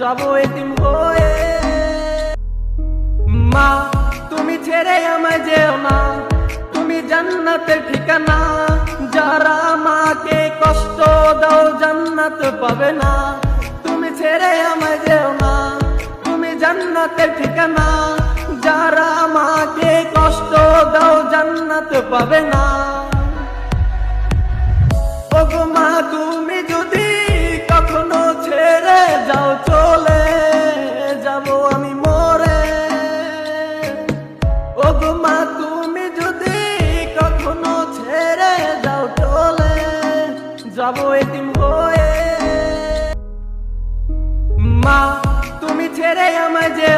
যাব এতিম হয়ে। মা, তুমি ছেড়ে আমায় যেও না। তুমি জান্নাতের ঠিকানা, যারা মাকে কষ্ট দাও জান্নাত পাবে না। তুমি ছেড়ে আমায় যেও না। তুমি জান্নাতের ঠিকানা, যারা মাকে কষ্ট দাও জান্নাত পাবে না। ওগো মা তুমি মা, তুমি যদি কখনো ছেড়ে যাও, চলে যাব এতিম হয়ে। মা, তুমি ছেড়ে আমায় যে